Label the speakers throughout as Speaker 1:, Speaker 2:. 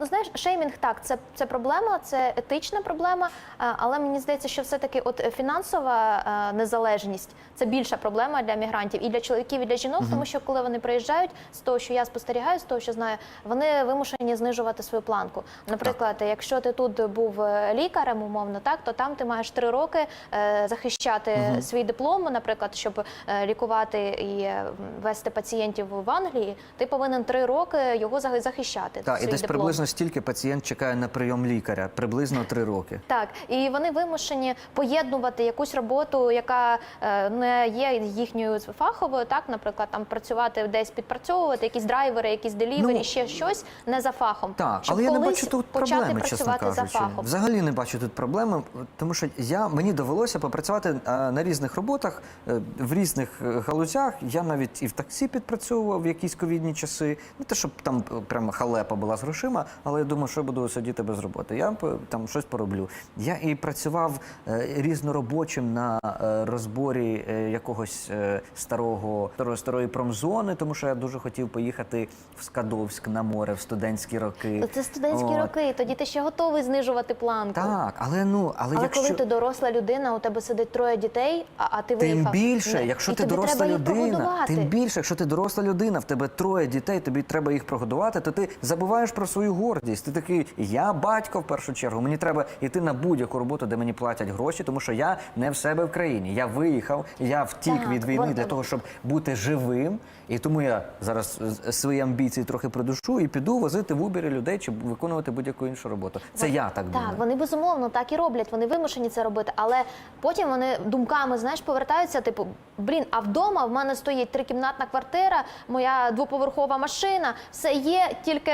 Speaker 1: Ну знаєш, шеймінг так, це, це проблема, це етична проблема. е, Але мені здається, що все-таки от фінансова е, незалежність це більша проблема для мігрантів і для чоловіків, і для жінок, тому що коли вони приїжджають, з того, що я спостерігаю, з того, що знаю, вони вимушені знижувати свою планку. Наприклад, якщо ти тут був е, лікарем, умовно, так то там ти маєш три роки е, захищати свій диплом, наприклад, щоб е, лікувати і е, вести пацієнтів в Англії, ти повинен три роки його захищати.
Speaker 2: Так, і десь
Speaker 1: диплом.
Speaker 2: приблизно стільки пацієнт чекає на прийом лікаря, приблизно три роки.
Speaker 1: Так, і вони вимушені поєднувати якусь роботу, яка е, не є їхньою фаховою, так, наприклад, там працювати десь підпрацьовувати, якісь драйвери, якісь делівері,
Speaker 2: Ну,
Speaker 1: ще щось не за фахом.
Speaker 2: Так,
Speaker 1: щоб
Speaker 2: але я не бачу тут проблеми, чесно кажучи.
Speaker 1: за фахом.
Speaker 2: Взагалі не бачу тут проблеми, тому що я мені довелося попрацювати е, на різних роботах е, в різних галузях. Я навіть і в таксі підпрацьовував в якісь ковідні часи. Не те, щоб там прямо халепа була з грошима, але я думав, що я буду сидіти без роботи. Я п- там щось пороблю. Я і працював е, різноробочим на е, розборі е, якогось е, старого старої, старої промзони, тому що я дуже хотів поїхати в Скадовськ на море в студентські роки.
Speaker 1: Це студентські
Speaker 2: От.
Speaker 1: роки, тоді ти ще готовий знижувати планку.
Speaker 2: Так, але ну, але,
Speaker 1: Але
Speaker 2: якщо
Speaker 1: коли ти доросла людина, у тебе сидить троє дітей, а, а ти
Speaker 2: тим більше, якщо
Speaker 1: І
Speaker 2: ти
Speaker 1: тобі
Speaker 2: доросла
Speaker 1: треба
Speaker 2: людина, тим більше, якщо ти доросла людина, в тебе троє дітей, тобі треба їх прогодувати, то ти забуваєш про свою гордість. Ти такий, я батько в першу чергу. Мені треба йти на будь-яку роботу, де мені платять гроші, тому що я не в себе в країні. Я виїхав, я втік
Speaker 1: Так,
Speaker 2: від війни
Speaker 1: вон-
Speaker 2: для того, щоб бути живим. І тому я зараз е, свої амбіції трохи придушу і піду возити в Убері людей чи виконувати будь-яку іншу роботу. Це я так думаю.
Speaker 1: Так, вони безумовно так і роблять. Вони вимушені це робити, але потім вони думками знаєш повертаються. Типу, блін, а вдома в мене стоїть трикімнатна квартира, моя двоповерхова машина, все є, тільки.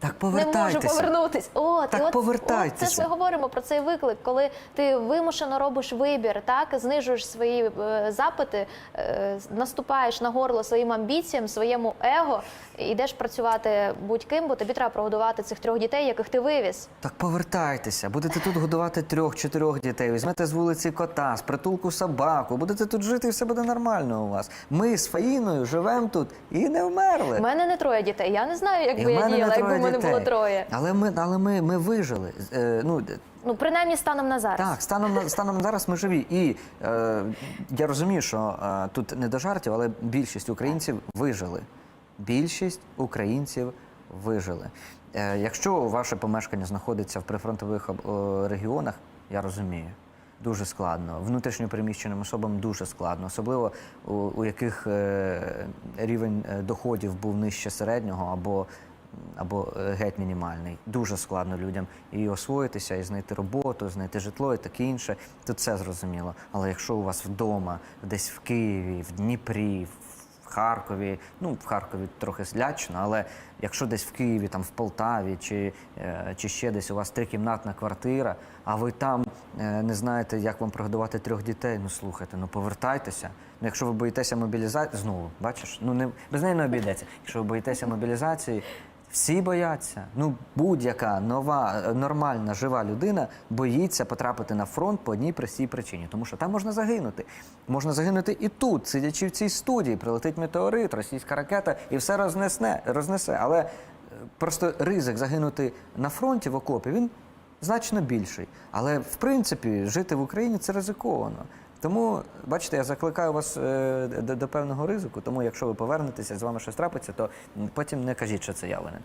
Speaker 2: Так
Speaker 1: Не можу
Speaker 2: повертайтеся.
Speaker 1: повернутись. От,
Speaker 2: Так
Speaker 1: і от,
Speaker 2: повертайтеся.
Speaker 1: От це ж ми говоримо про цей виклик, коли ти вимушено робиш вибір, так знижуєш свої е, запити, е, наступаєш на горло своїм амбіціям, своєму его, йдеш працювати будь-ким, бо тобі треба прогодувати цих трьох дітей, яких ти вивіз.
Speaker 2: Так повертайтеся, будете тут годувати трьох-чотирьох дітей, візьмете з вулиці кота, з притулку собаку, будете тут жити, і все буде нормально у вас. Ми з Фаїною живемо тут і не вмерли.
Speaker 1: У мене не троє дітей. Я не знаю, як
Speaker 2: І
Speaker 1: би я діяла, якби мене було троє.
Speaker 2: Але ми, але ми, ми вижили. Е, ну,
Speaker 1: Ну принаймні станом на зараз.
Speaker 2: так, станом на станом на зараз ми живі. І е, я розумію, що е, тут не до жартів, але більшість українців вижили. Більшість українців вижили. Е, якщо ваше помешкання знаходиться в прифронтових е, регіонах, я розумію. Дуже складно. Внутрішньо переміщеним особам дуже складно, особливо у, у яких е, рівень е, доходів був нижче середнього або або е, геть мінімальний. Дуже складно людям і освоїтися, і знайти роботу, знайти житло і таке інше. Тут все зрозуміло. Але якщо у вас вдома, десь в Києві, в Дніпрі, в Харкові, ну в Харкові трохи лячно, але якщо десь в Києві, там в Полтаві чи, е, чи ще десь у вас трикімнатна квартира, а ви там е, не знаєте, як вам прогодувати трьох дітей, ну слухайте, ну повертайтеся. Ну, якщо ви боїтеся мобілізації, знову бачиш, ну не без неї не обійдеться. Якщо ви боїтеся мобілізації, всі бояться. Ну, будь-яка нова, е, нормальна, жива людина боїться потрапити на фронт по одній простій причині. Тому що там можна загинути. Можна загинути і тут, сидячи в цій студії, прилетить метеорит, російська ракета і все рознесне, рознесе. Але е, просто ризик загинути на фронті в окопі він значно більший. Але в принципі жити в Україні це ризиковано. Тому, бачите, я закликаю вас е, до, до певного ризику. Тому, якщо ви повернетеся, з вами щось трапиться, то потім не кажіть, що це я винен.